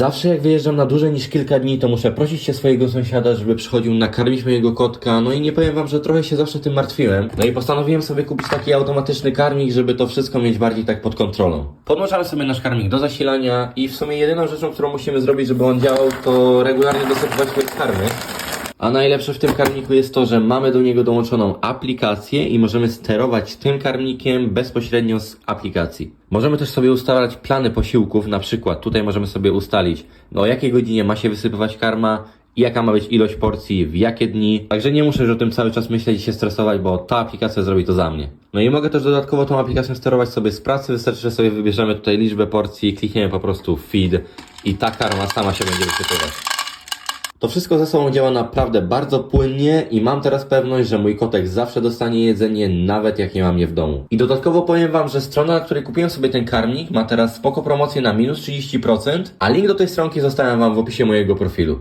Zawsze jak wyjeżdżam na dłużej niż kilka dni, to muszę prosić się swojego sąsiada, żeby przychodził nakarmić mojego kotka, no i nie powiem wam, że trochę się zawsze tym martwiłem. No i postanowiłem sobie kupić taki automatyczny karmik, żeby to wszystko mieć bardziej tak pod kontrolą. Podłączamy sobie nasz karmik do zasilania i w sumie jedyną rzeczą, którą musimy zrobić, żeby on działał, to regularnie dosypywać z karmy. A najlepsze w tym karmniku jest to, że mamy do niego dołączoną aplikację i możemy sterować tym karmnikiem bezpośrednio z aplikacji. Możemy też sobie ustalać plany posiłków, na przykład tutaj możemy sobie ustalić, no o jakiej godzinie ma się wysypywać karma, jaka ma być ilość porcji, w jakie dni. Także nie muszę już o tym cały czas myśleć i się stresować, bo ta aplikacja zrobi to za mnie. No i mogę też dodatkowo tą aplikacją sterować sobie z pracy. Wystarczy, że sobie wybierzemy tutaj liczbę porcji, klikniemy po prostu feed i ta karma sama się będzie wysypywać. To wszystko ze sobą działa naprawdę bardzo płynnie i mam teraz pewność, że mój kotek zawsze dostanie jedzenie, nawet jak nie mam je w domu. I dodatkowo powiem wam, że strona, na której kupiłem sobie ten karmnik, ma teraz spoko promocję na minus 30%, a link do tej stronki zostawiam wam w opisie mojego profilu.